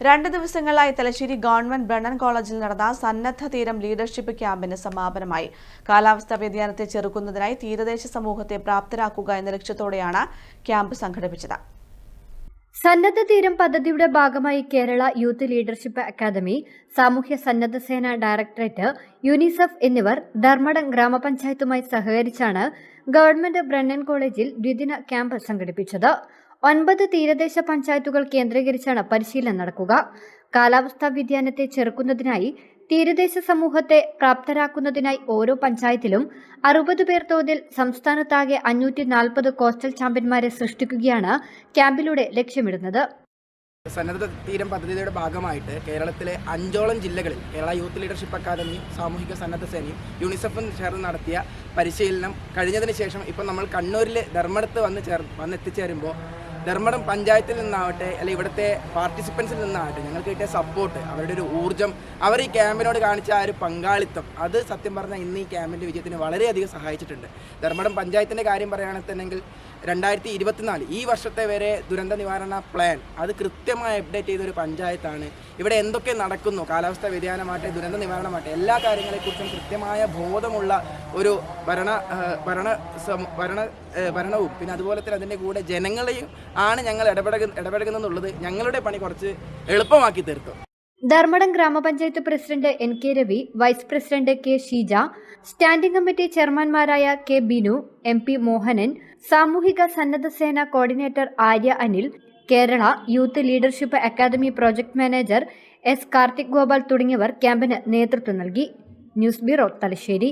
രണ്ട് ദിവസങ്ങളായി Thalassery government Brennen കോളേജിൽ നടന്ന സന്നദ്ധ തീരം ലീഡർഷിപ്പ് ക്യാമ്പിന് സമാപനമായി. കാലാവസ്ഥാ വ്യതിയാനത്തെ ചെറുക്കുന്നതിനായി തീരദേശ സമൂഹത്തെ പ്രാപ്തരാക്കുക എന്ന ലക്ഷ്യത്തോടെയാണ് ക്യാമ്പ് സംഘടിപ്പിച്ചത്. സന്നദ്ധ തീരം പദ്ധതിയുടെ ഭാഗമായി കേരള യൂത്ത് ലീഡർഷിപ്പ് അക്കാദമി സാമൂഹ്യ സന്നദ്ധ സേന ഡയറക്ടറേറ്റ് യൂണിസെഫ് എന്നിവർ ധർമ്മടം ഗ്രാമപഞ്ചായത്തുമായി സഹകരിച്ചാണ് ഗവൺമെന്റ് ബ്രണ്ണൻ കോളേജിൽ ദ്വിദിന ക്യാമ്പ് സംഘടിപ്പിച്ചത്. ഒൻപത് തീരദേശ പഞ്ചായത്തുകൾ കേന്ദ്രീകരിച്ചാണ് പരിശീലനം നടക്കുക. കാലാവസ്ഥാ വ്യതിയാനത്തെ ചെറുക്കുന്നതിനായി തീരദേശ സമൂഹത്തെ പ്രാപ്തരാക്കുന്നതിനായി ഓരോ പഞ്ചായത്തിലും അറുപത് പേർ തോതിൽ സംസ്ഥാനത്താകെ അഞ്ഞൂറ്റി നാൽപ്പത് കോസ്റ്റൽ ചാമ്പ്യന്മാരെ സൃഷ്ടിക്കുകയാണ് ക്യാമ്പിലൂടെ ലക്ഷ്യമിടുന്നത്. സന്നദ്ധ തീരം പദ്ധതിയുടെ ഭാഗമായിട്ട് കേരളത്തിലെ അഞ്ചോളം ജില്ലകളിൽ കേരള യൂത്ത് ലീഡർഷിപ്പ് അക്കാദമിയും സാമൂഹിക സന്നദ്ധ സേനയും യൂണിസെഫും ചേർന്ന് നടത്തിയ പരിശീലനം കഴിഞ്ഞതിന് ശേഷം ഇപ്പം നമ്മൾ കണ്ണൂരിൽ ധർമ്മടത്ത് വന്ന് ചേർ വന്ന് എത്തിച്ചേരുമ്പോൾ ധർമ്മടം പഞ്ചായത്തിൽ നിന്നാവട്ടെ അല്ലെങ്കിൽ ഇവിടുത്തെ പാർട്ടിസിപ്പൻസിൽ നിന്നാവട്ടെ ഞങ്ങൾക്ക് കിട്ടിയ സപ്പോർട്ട് അവരുടെ ഒരു ഊർജം അവർ ഈ ക്യാമ്പിനോട് കാണിച്ച ആ ഒരു പങ്കാളിത്തം അത് സത്യം പറഞ്ഞാൽ ഇന്ന് ഈ ക്യാമ്പിന്റെ വിജയത്തിന് വളരെയധികം സഹായിച്ചിട്ടുണ്ട്. ധർമ്മടം പഞ്ചായത്തിന്റെ കാര്യം പറയുകയാണെന്നുണ്ടെങ്കിൽ രണ്ടായിരത്തി ഇരുപത്തിനാല് ഈ വർഷത്തെ വരെ ദുരന്ത നിവാരണ പ്ലാൻ അത് കൃത്യമായി അപ്ഡേറ്റ് ചെയ്ത ഒരു പഞ്ചായത്താണ്. ഇവിടെ എന്തൊക്കെ നടക്കുന്നു കാലാവസ്ഥാ വ്യതിയാനമാട്ടെ ദുരന്ത നിവാരണമാട്ടെ എല്ലാ കാര്യങ്ങളെക്കുറിച്ചും കൃത്യമായ ബോധമുള്ള ഒരു ഭരണ ഭരണ ഭരണ ഭരണവും. പിന്നെ അതുപോലെ തന്നെ അതിന്റെ കൂടെ ജനങ്ങളെയും ആണ് ഞങ്ങൾ ഇടപെടക ഇടപെടുന്നതെന്നുള്ളത് ഞങ്ങളുടെ പണി കുറച്ച് എളുപ്പമാക്കി തീർത്തു. ധർമ്മടം ഗ്രാമപഞ്ചായത്ത് president N K Ravi vice president K Sheeja standing committee ചെയർമാൻമാരായ K Binu M P Mohanan സാമൂഹിക സന്നദ്ധ സേന coordinator Arya Anil Kerala youth leadership academy project manager S Karthik Gopal തുടങ്ങിയവർ ക്യാമ്പിന് നേതൃത്വം നൽകി. News bureau Thalassery.